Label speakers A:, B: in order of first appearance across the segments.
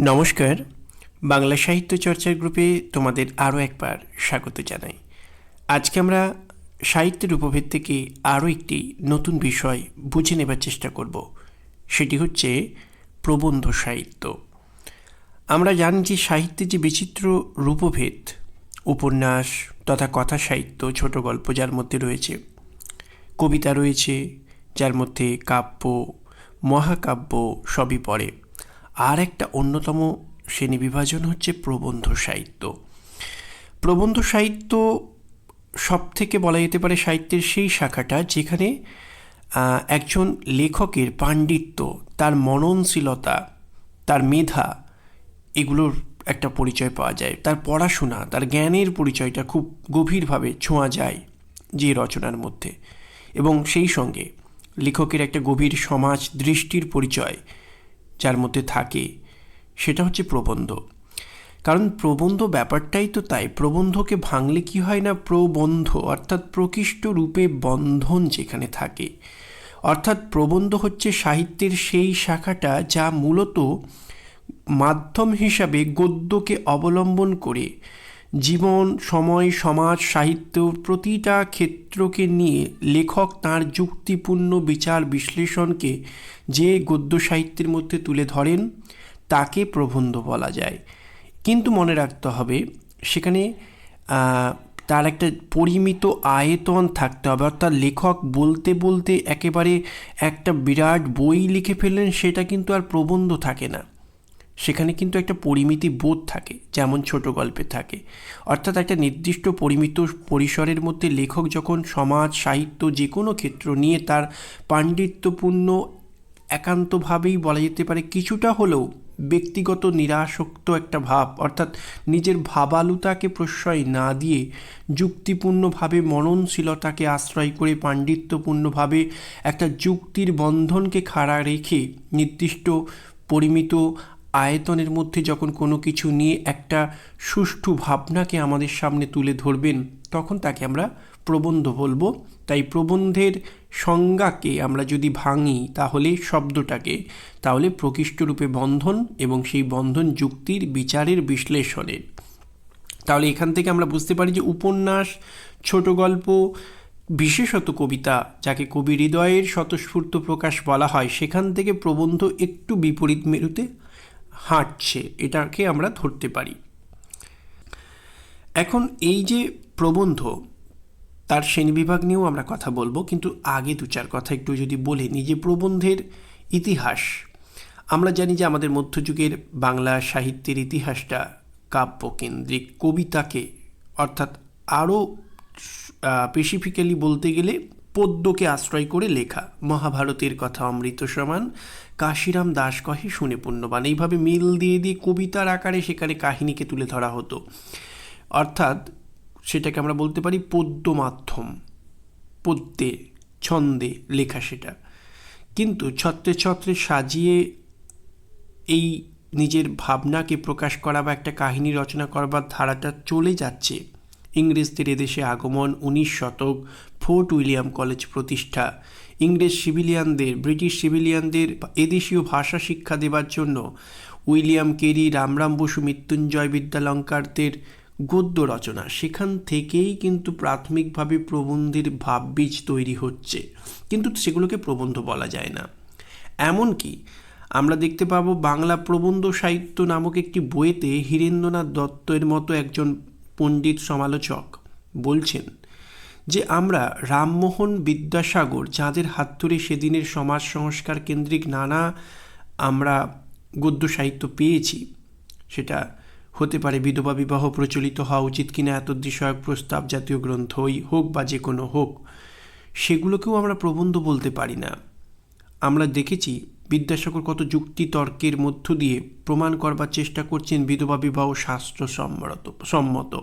A: নমস্কার। বাংলা সাহিত্য চর্চার গ্রুপে তোমাদের আরও একবার স্বাগত জানাই। আজকে আমরা সাহিত্যের উপভেদ থেকে আরও একটি নতুন বিষয় বুঝে নেবার চেষ্টা করব। সেটি হচ্ছে প্রবন্ধ সাহিত্য। আমরা জানি যে সাহিত্যে যে বিচিত্র রূপভেদ, উপন্যাস তথা কথা সাহিত্য, ছোট গল্প যার মধ্যে রয়েছে, কবিতা রয়েছে, যার মধ্যে কাব্য, মহাকাব্য সবই পড়ে। আর একটা অন্যতম শ্রেণি বিভাজন হচ্ছে প্রবন্ধ সাহিত্য। প্রবন্ধ সাহিত্য সব থেকে বলা যেতে পারে সাহিত্যের সেই শাখাটা যেখানে একজন লেখকের পাণ্ডিত্য, তার মননশীলতা, তার মেধা এগুলোর একটা পরিচয় পাওয়া যায়। তার পড়াশোনা, তার জ্ঞানের পরিচয়টা খুব গভীরভাবে ছোঁয়া যায় যে রচনার মধ্যে। এবং সেই সঙ্গে লেখকের একটা গভীর সমাজ দৃষ্টির পরিচয় যার মধ্যে থাকে, সেটা হচ্ছে প্রবন্ধ। কারণ প্রবন্ধ ব্যাপারটাই তো তাই, প্রবন্ধকে ভাঙলে কি হয় না, প্রবন্ধ, অর্থাৎ প্রকৃষ্ট রূপে বন্ধন যেখানে থাকে। অর্থাৎ প্রবন্ধ হচ্ছে সাহিত্যের সেই শাখাটা যা মূলত মাধ্যম হিসাবে গদ্যকে অবলম্বন করে জীবন, সময়, সমাজ, সাহিত্য প্রতিটা ক্ষেত্রকে নিয়ে লেখক তার যুক্তিপূর্ণ বিচার বিশ্লেষণকে যে গদ্য সাহিত্যের মধ্যে তুলে ধরেন, তাকে প্রবন্ধ বলা যায়। কিন্তু মনে রাখতে হবে, সেখানে তার একটা পরিমিত আয়তন থাকতে হবে। অর্থাৎ লেখক বলতে বলতে একেবারে একটা বিরাট বই লিখে ফেললেন, সেটা কিন্তু আর প্রবন্ধ থাকে না। সেখানে কিন্তু একটা পরিমিতি বোধ থাকে, যেমন ছোট গল্পে থাকে। অর্থাৎ একটা নির্দিষ্ট পরিমিত পরিসরের মধ্যে লেখক যখন সমাজ, সাহিত্য যে কোনো ক্ষেত্র নিয়ে তার পাণ্ডিত্যপূর্ণ একান্তভাবেই বলা যেতে পারে, কিছুটা হলেও ব্যক্তিগত নিরাসক্ত একটা ভাব, অর্থাৎ নিজের ভাবালুতাকে প্রশ্রয় না দিয়ে যুক্তিপূর্ণভাবে, মননশীলতাকে আশ্রয় করে পাণ্ডিত্যপূর্ণভাবে একটা যুক্তির বন্ধনকে খাড়া রেখে নির্দিষ্ট পরিমিত আয়তনের মধ্যে যখন কোনো কিছু নিয়ে একটা সুষ্ঠু ভাবনাকে আমাদের সামনে তুলে ধরবেন, তখন তাকে আমরা প্রবন্ধ বলব। তাই প্রবন্ধের সংজ্ঞাকে আমরা যদি ভাঙি, তাহলে শব্দটাকে, তাহলে প্রকৃষ্টরূপে বন্ধন এবং সেই বন্ধন যুক্তির বিচারের বিশ্লেষণের। তাহলে এখান থেকে আমরা বুঝতে পারি যে উপন্যাস, ছোট গল্প, বিশেষত কবিতা, যাকে কবি হৃদয়ের স্বতঃস্ফূর্ত প্রকাশ বলা হয়, সেখান থেকে প্রবন্ধ একটু বিপরীত মেরুতে হাঁটছে, এটাকে আমরা ধরতে পারি। এখন এই যে প্রবন্ধ, তার শ্রেণীবিভাগ নিয়েও আমরা কথা বলব, কিন্তু আগে দু চার কথা একটু যদি বলে নিই যে প্রবন্ধের ইতিহাস। আমরা জানি যে আমাদের মধ্যযুগের বাংলা সাহিত্যের ইতিহাসটা কাব্যকেন্দ্রিক কবিতাকে, অর্থাৎ আরও স্পেসিফিক্যালি বলতে গেলে পদ্যকে আশ্রয় করে লেখা। মহাভারতের কথা অমৃত সমান। কাশিরাম দাস কহে, শুনে পুণ্যবান। এইভাবে মিল দিয়ে দিয়ে কবিতার আকারে সেখানে কাহিনীকে তুলে ধরা হতো। অর্থাৎ সেটাকে আমরা বলতে পারি পদ্য মাধ্যম পদ্যে ছন্দে লেখা সেটা। কিন্তু ছত্রে ছত্রে সাজিয়ে এই নিজের ভাবনাকে প্রকাশ করা বা একটা কাহিনী রচনা করবার ধারাটা চলে যাচ্ছে। ইংরেজদের এদেশে আগমন, উনিশ শতক, ফোর্ট উইলিয়াম কলেজ প্রতিষ্ঠা। ইংরেজ সিভিলিয়ানদের, ব্রিটিশ সিভিলিয়ানদের এদেশীয় ভাষা শিক্ষা দেবার জন্য উইলিয়াম কেরি, রামরাম বসু মৃত্যুঞ্জয় বিদ্যালঙ্কারদের গদ্য রচনা। সেখান থেকেই কিন্তু প্রাথমিকভাবে প্রবন্ধের ভাববীজ তৈরি হচ্ছে। কিন্তু সেগুলোকে প্রবন্ধ বলা যায় না। এমনকি আমরা দেখতে পাবো বাংলা প্রবন্ধ সাহিত্য নামক একটি বইতে হীরেন্দ্রনাথ দত্তের মতো একজন পণ্ডিত সমালোচক বলছেন যে আমরা রামমোহন বিদ্যাসাগর, যাদের হাত ধরে সেদিনের সমাজ সংস্কার কেন্দ্রিক নানা আমরা গদ্য সাহিত্য পেয়েছি, সেটা হতে পারে বিধবা বিবাহ প্রচলিত হওয়া উচিত কিনা এত বিষয়ক প্রস্তাব, জাতীয় গ্রন্থই হোক বা যে কোনো হোক, সেগুলোকেও আমরা প্রবন্ধ বলতে পারি না। আমরা দেখেছি বিদ্যাসাগর কত যুক্তি তর্কের মধ্য দিয়ে প্রমাণ করবার চেষ্টা করছেন বিধবা বিবাহ শাস্ত্র সম্মত সম্মত।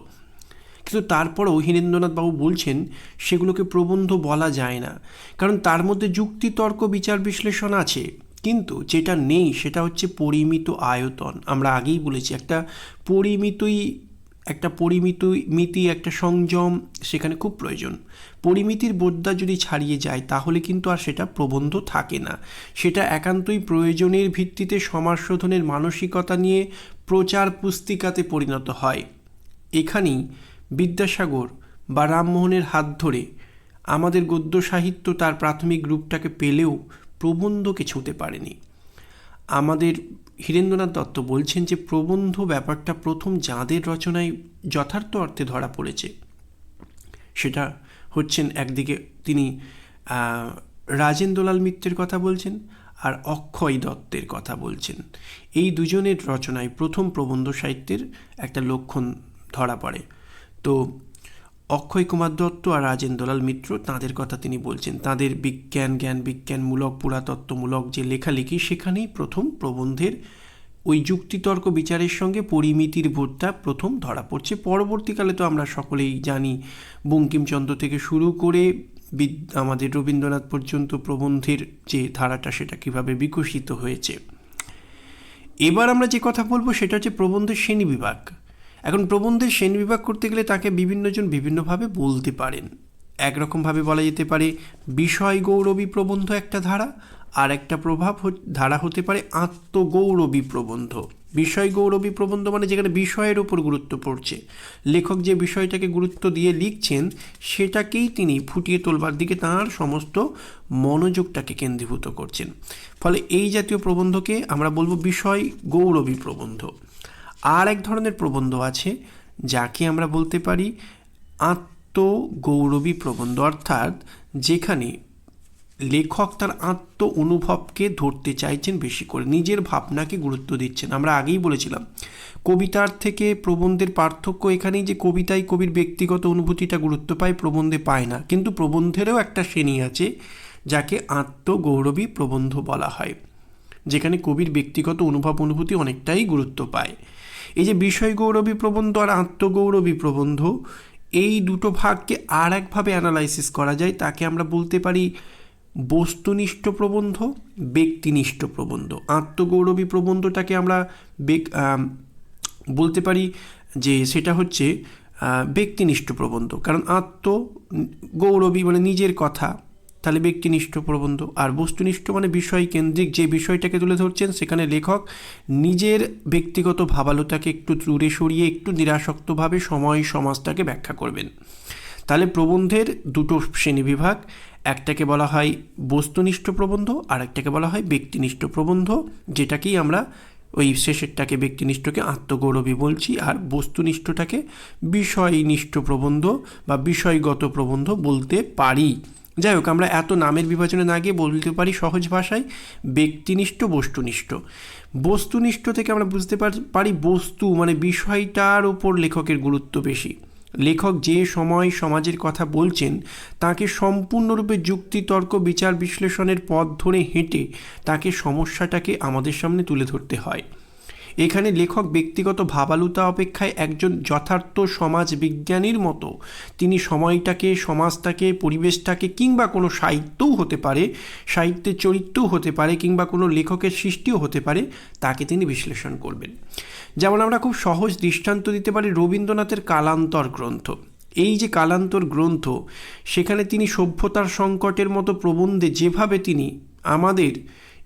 A: কিন্তু তারপরেও হীরেন্দ্রনাথ বাবু বলছেন, সেগুলোকে প্রবন্ধ বলা যায় না। কারণ তার মধ্যে যুক্তি তর্ক বিচার বিশ্লেষণ আছে। কিন্তু যেটা নেই সেটা হচ্ছে পরিমিত আয়তন। আমরা আগেই বলেছি, একটা পরিমিতই একটা পরিমিত, মিতি, একটা সংযম সেখানে খুব প্রয়োজন। পরিমিতির বোধটা যদি ছাড়িয়ে যায়, তাহলে কিন্তু আর সেটা প্রবন্ধ থাকে না। সেটা একান্তই প্রয়োজনের ভিত্তিতে সমাজ শোধনের মানসিকতা নিয়ে প্রচার পুস্তিকাতে পরিণত হয়। এখানেই বিদ্যাসাগর বা রামমোহনের হাত ধরে আমাদের গদ্য সাহিত্য তার প্রাথমিক রূপটাকে পেলেও প্রবন্ধকে ছুঁতে পারেনি। আমাদের হীরেন্দ্রনাথ দত্ত বলছেন যে প্রবন্ধ ব্যাপারটা প্রথম যাঁদের রচনায় যথার্থ অর্থে ধরা পড়েছে, সেটা হচ্ছেন একদিকে তিনি রাজেন্দ্রলাল মিত্রের কথা বলছেন আর অক্ষয় দত্তের কথা বলছেন। এই দুজনের রচনায় প্রথম প্রবন্ধ সাহিত্যের একটা লক্ষণ ধরা পড়ে। তো অক্ষয় কুমার দত্ত আর রাজেন্দ্রলাল মিত্র তাঁদের কথা তিনি বলছেন। তাদের বিজ্ঞান, জ্ঞান বিজ্ঞানমূলক পুরাতত্ত্বমূলক যে লেখালেখি, সেখানেই প্রথম প্রবন্ধের ওই যুক্তিতর্ক বিচারের সঙ্গে পরিমিতির ভোটটা প্রথম ধরা পড়ছে। পরবর্তীকালে তো আমরা সকলেই জানি, বঙ্কিমচন্দ্র থেকে শুরু করে আমাদের রবীন্দ্রনাথ পর্যন্ত প্রবন্ধের যে ধারাটা, সেটা কীভাবে বিকশিত হয়েছে। এবার আমরা যে কথা বলব, সেটা হচ্ছে প্রবন্ধের শ্রেণি বিভাগ। এখন প্রবন্ধের শ্রেণি বিভাগ করতে গেলে তাকে বিভিন্নজন বিভিন্নভাবে বলতে পারেন। একরকমভাবে বলা যেতে পারে, বিষয় গৌরবী প্রবন্ধ একটা ধারা, আর একটা প্রভাব ধারা হতে পারে আত্মগৌরবী প্রবন্ধ। বিষয় গৌরবী প্রবন্ধ মানে যেখানে বিষয়ের ওপর গুরুত্ব পড়ছে। লেখক যে বিষয়টাকে গুরুত্ব দিয়ে লিখছেন, সেটাকেই তিনি ফুটিয়ে তোলবার দিকে তাঁর সমস্ত মনোযোগটাকে কেন্দ্রীভূত করছেন। ফলে এই জাতীয় প্রবন্ধকে আমরা বলব বিষয় গৌরবী প্রবন্ধ। আর এক ধরনের প্রবন্ধ আছে যাকে আমরা বলতে পারি আত্মগৌরবী প্রবন্ধ। অর্থাৎ যেখানে লেখক তার আত্ম অনুভবকে ধরতে চাইছেন বেশি করে, নিজের ভাবনাকে গুরুত্ব দিচ্ছেন। আমরা আগেই বলেছিলাম, কবিতার থেকে প্রবন্ধের পার্থক্য এখানেই যে কবিতায় কবির ব্যক্তিগত অনুভূতিটা গুরুত্ব পায়, প্রবন্ধে পায় না। কিন্তু প্রবন্ধেরও একটা শ্রেণি আছে যাকে আত্মগৌরবী প্রবন্ধ বলা হয়, যেখানে কবির ব্যক্তিগত অনুভব অনুভূতি অনেকটাই গুরুত্ব পায়। এই যে বিষয় গৌরবী প্রবন্ধ আর আত্মগৌরবী প্রবন্ধ, এই দুটো ভাগকে আর একভাবে অ্যানালাইসিস করা যায়। তাকে আমরা বলতে পারি বস্তুনিষ্ঠ প্রবন্ধ, ব্যক্তিনিষ্ঠ প্রবন্ধ। আত্মগৌরবী প্রবন্ধটাকে আমরা বলতে পারি যে সেটা হচ্ছে ব্যক্তিনিষ্ঠ প্রবন্ধ। কারণ আত্ম গৌরবী মানে নিজের কথা। তাহলে ব্যক্তিনিষ্ঠ প্রবন্ধ। আর বস্তুনিষ্ঠ মানে বিষয় কেন্দ্রিক। যে বিষয়টাকে তুলে ধরছেন, সেখানে লেখক নিজের ব্যক্তিগত ভাবালুতাকে একটু দূরে সরিয়ে, একটু নিরাসক্তভাবে সময়, সমাজটাকে ব্যাখ্যা করবেন। তাহলে প্রবন্ধের দুটো শ্রেণীবিভাগ একটাকে বলা হয় বস্তুনিষ্ঠ প্রবন্ধ, আর একটাকে বলা হয় ব্যক্তিনিষ্ঠ প্রবন্ধ, যেটাকেই আমরা ওই শেষেরটাকে ব্যক্তিনিষ্ঠকে আত্মগৌরবী বলছি, আর বস্তুনিষ্ঠটাকে বিষয়নিষ্ঠ প্রবন্ধ বা বিষয়গত প্রবন্ধ বলতে পারি। যাই হোক, আমরা এত নামের বিভাজনে না গিয়ে বলতে পারি সহজ ভাষায় ব্যক্তিনিষ্ঠ, বস্তুনিষ্ঠ। বস্তুনিষ্ঠ থেকে আমরা বুঝতে পার- বস্তু মানে বিষয়টার ওপর লেখকের গুরুত্ব বেশি। লেখক যে সময় সমাজের কথা বলছেন, তাকে সম্পূর্ণরূপে যুক্তি তর্ক বিচার বিশ্লেষণের পথ ধরে হেঁটে তাকে সমস্যাটাকে আমাদের সামনে তুলে ধরতে হয়। এখানে লেখক ব্যক্তিগত ভাবালুতা অপেক্ষায় একজন যথার্থ সমাজ বিজ্ঞানীর মতো। তিনি সময়টাকে, সমাজটাকে, পরিবেশটাকে কিংবা কোনো সাহিত্যও হতে পারে, সাহিত্যের চরিত্রও হতে পারে কিংবা কোনো লেখকের সৃষ্টিও হতে পারে, তাকে তিনি বিশ্লেষণ করবেন। যেমন আমরা খুব সহজ দৃষ্টান্ত দিতে পারি রবীন্দ্রনাথের কালান্তর গ্রন্থ। এই যে কালান্তর গ্রন্থ, সেখানে তিনি সভ্যতার সংকটের মতো প্রবন্ধে যেভাবে তিনি আমাদের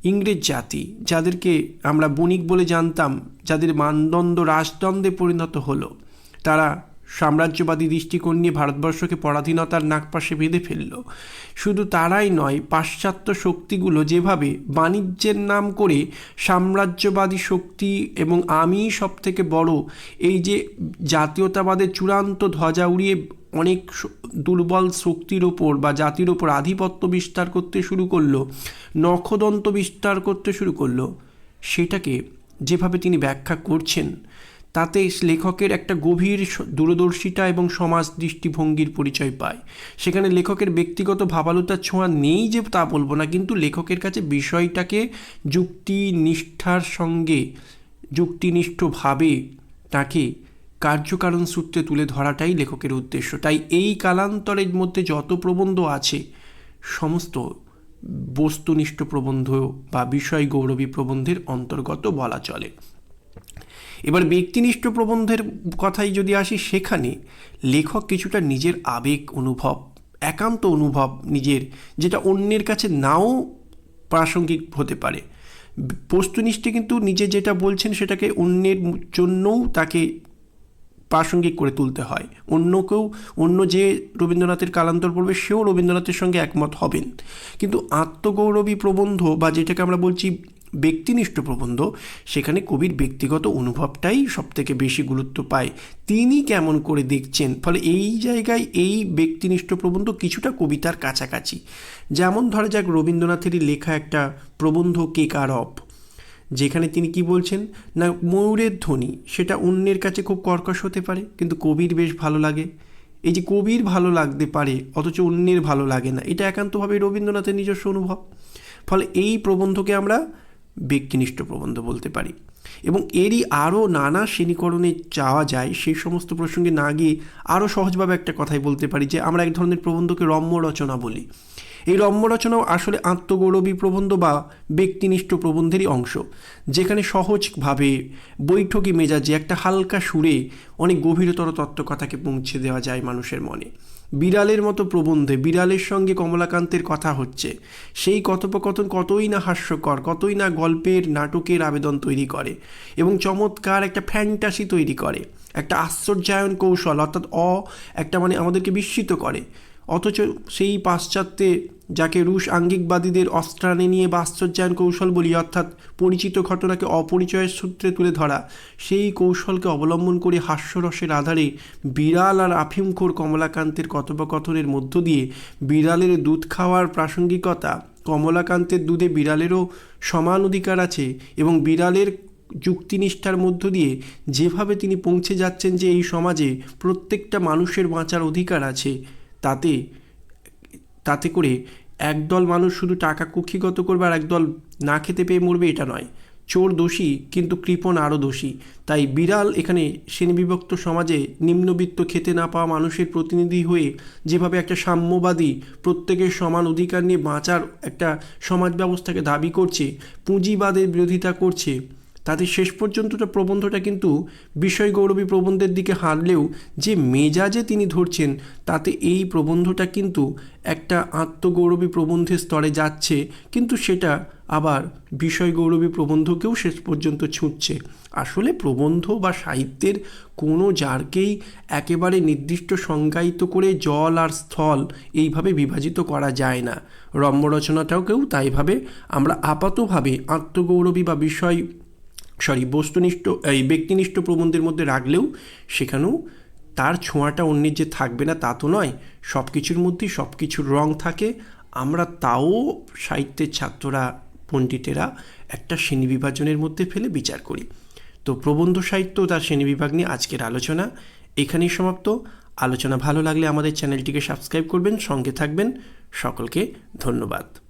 A: ইংরেজ জাতি, যাদেরকে আমরা বণিক বলে জানতাম, যাদের মানদণ্ড রাজদণ্ডে পরিণত হলো, তারা সাম্রাজ্যবাদী দৃষ্টিকোণ নিয়ে ভারতবর্ষকে পরাধীনতার নাকপাশে বেঁধে ফেলল। শুধু তারাই নয়, পাশ্চাত্য শক্তিগুলো যেভাবে বাণিজ্যের নাম করে সাম্রাজ্যবাদী শক্তি এবং আমি সব থেকে বড়, এই যে জাতীয়তাবাদের চূড়ান্ত ধ্বজা উড়িয়ে অনেক দুর্বল শক্তির ওপর বা জাতির ওপর আধিপত্য বিস্তার করতে শুরু করল, নখদন্ত বিস্তার করতে শুরু করল। সেটাকে যেভাবে তিনি ব্যাখ্যা করছেন, তাতে লেখকের একটা গভীর দূরদর্শিতা এবং সমাজ দৃষ্টিভঙ্গির পরিচয় পায়। সেখানে লেখকের ব্যক্তিগত ভাবালুতার ছোঁয়া নেই যে তা বলব না, কিন্তু লেখকের কাছে বিষয়টাকে যুক্তি নিষ্ঠার সঙ্গে, যুক্তিনিষ্ঠভাবে তাকে কার্যকারণ সূত্রে তুলে ধরাটাই লেখকের উদ্দেশ্য। তাই এই কালান্তরের মধ্যে যত প্রবন্ধ আছে, সমস্ত বস্তুনিষ্ঠ প্রবন্ধ বা বিষয় গৌরবী প্রবন্ধের অন্তর্গত বলা চলে। এবার ব্যক্তিনিষ্ঠ প্রবন্ধের কথাই যদি আসি, সেখানে লেখক কিছুটা নিজের আবেগ অনুভব, একান্ত অনুভব নিজের, যেটা অন্যের কাছে নাও প্রাসঙ্গিক হতে পারে। বস্তুনিষ্ঠে কিন্তু নিজে যেটা বলছেন, সেটাকে অন্যের জন্যও তাকে প্রাসঙ্গিক করে তুলতে হয়। অন্য কেউ, অন্য যে রবীন্দ্রনাথের কালান্তর পড়বে, সেও রবীন্দ্রনাথের সঙ্গে একমত হবেন। কিন্তু আত্মগৌরবী প্রবন্ধ বা যেটাকে আমরা বলছি ব্যক্তিনিষ্ঠ প্রবন্ধ, সেখানে কবির ব্যক্তিগত অনুভবটাই সবথেকে বেশি গুরুত্ব পায়। তিনি কেমন করে দেখছেন? ফলে এই জায়গায় এই ব্যক্তিনিষ্ঠ প্রবন্ধ কিছুটা কবিতার কাছাকাছি। যেমন ধরা যাক রবীন্দ্রনাথেরই লেখা একটা প্রবন্ধ কেকারব যেখানে তিনি কি বলছেন? না, ময়ূরের ধ্বনি, সেটা অন্যের কাছে খুব কর্কশ হতে পারে, কিন্তু কবির বেশ ভালো লাগে। এই যে কবির ভালো লাগতে পারে, অথচ অন্যের ভালো লাগে না, এটা একান্তভাবে রবীন্দ্রনাথের নিজস্ব অনুভব। ফলে এই প্রবন্ধকে আমরা ব্যক্তিনিষ্ঠ প্রবন্ধ বলতে পারি। এবং এরই আরও নানা শ্রেণীকরণে চাওয়া যায়, সেই সমস্ত প্রসঙ্গে না গিয়ে আরও সহজভাবে একটা কথাই বলতে পারি যে, আমরা এক ধরনের প্রবন্ধকে রম্য রচনা বলি। এই রম্য রচনাও আসলে আত্মগৌরবী প্রবন্ধ বা ব্যক্তিনিষ্ঠ প্রবন্ধেরই অংশ। যেখানে সহজভাবে বৈঠকি মেজাজে একটা হালকা সুরে অনেক গভীরতর তত্ত্বকথাকে পৌঁছে দেওয়া যায় মানুষের মনে। বিড়ালের মতো প্রবন্ধে বিড়ালের সঙ্গে কমলাকান্তের কথা হচ্ছে। সেই কথোপকথন কতই না হাস্যকর, কতই না গল্পের, নাটকের আবেদন তৈরি করে এবং চমৎকার একটা ফ্যান্টাসি তৈরি করে। একটা আশ্চর্যায়ন কৌশল, অর্থাৎ অ একটা মানে আমাদেরকে বিস্মিত করে। অথচ সেই পাশ্চাত্যে যাকে রুশ আঙ্গিকবাদীদের অস্ত্রাণে নিয়ে বা আশ্চর্যায়ন কৌশল বলি, অর্থাৎ পরিচিত ঘটনাকে অপরিচয়ের সূত্রে তুলে ধরা, সেই কৌশলকে অবলম্বন করে হাস্যরসের আধারে বিড়াল আর আফিমখোর কমলাকান্তের কথোপকথনের মধ্য দিয়ে বিড়ালের দুধ খাওয়ার প্রাসঙ্গিকতা, কমলাকান্তের দুধে বিড়ালেরও সমান অধিকার আছে এবং বিড়ালের যুক্তিনিষ্ঠার মধ্য দিয়ে যেভাবে তিনি পৌঁছে যাচ্ছেন যে এই সমাজে প্রত্যেকটা মানুষের বাঁচার অধিকার আছে তাতে তাতে করে একদল মানুষ শুধু টাকা কুক্ষিগত করবে আর একদল না খেতে পেয়ে মরবে এটা নয়। চোর দোষী কিন্তু কৃপণ আরও দোষী। তাই বিড়াল এখানে শ্রেণীবিভক্ত সমাজে নিম্নবিত্ত খেতে না পাওয়া মানুষের প্রতিনিধি হয়ে যেভাবে একটা সাম্যবাদী, প্রত্যেকের সমান অধিকার নিয়ে বাঁচার একটা সমাজ ব্যবস্থাকে দাবি করছে, পুঁজিবাদের বিরোধিতা করছে তাতে শেষ পর্যন্তটা প্রবন্ধটা কিন্তু বিষয় গৌরবী প্রবন্ধের দিকে হারলেও যে মেজাজে তিনি ধরছেন, তাতে এই প্রবন্ধটা কিন্তু একটা আত্মগৌরবী প্রবন্ধের স্তরে যাচ্ছে, কিন্তু সেটা আবার বিষয় গৌরবী প্রবন্ধকেও শেষ পর্যন্ত ছুটছে আসলে প্রবন্ধ বা সাহিত্যের কোনো জারকেই একেবারে নির্দিষ্ট সংজ্ঞায়িত করে জল আর স্থল এইভাবে বিভাজিত করা যায় না। রম্য রচনাটাকেও তাইভাবে আমরা আপাতভাবে আত্মগৌরবী বা বিষয় সরি, বস্তুনিষ্ঠ, এই ব্যক্তিনিষ্ঠ প্রবন্ধের মধ্যে রাখলেও সেখানেও তার ছোঁয়াটা অন্যের যে থাকবে না তা তো নয়। সব কিছুর মধ্যেই সব কিছুর রং থাকে। আমরা তাও সাহিত্যের ছাত্ররা, পণ্ডিতেরা একটা শ্রেণীবিভাজনের মধ্যে ফেলে বিচার করি। তো প্রবন্ধ সাহিত্য তার শ্রেণীবিভাগ নিয়ে আজকের আলোচনা এখানেই সমাপ্ত। আলোচনা ভালো লাগলে আমাদের চ্যানেলটিকে সাবস্ক্রাইব করবেন, সঙ্গে থাকবেন। সকলকে ধন্যবাদ।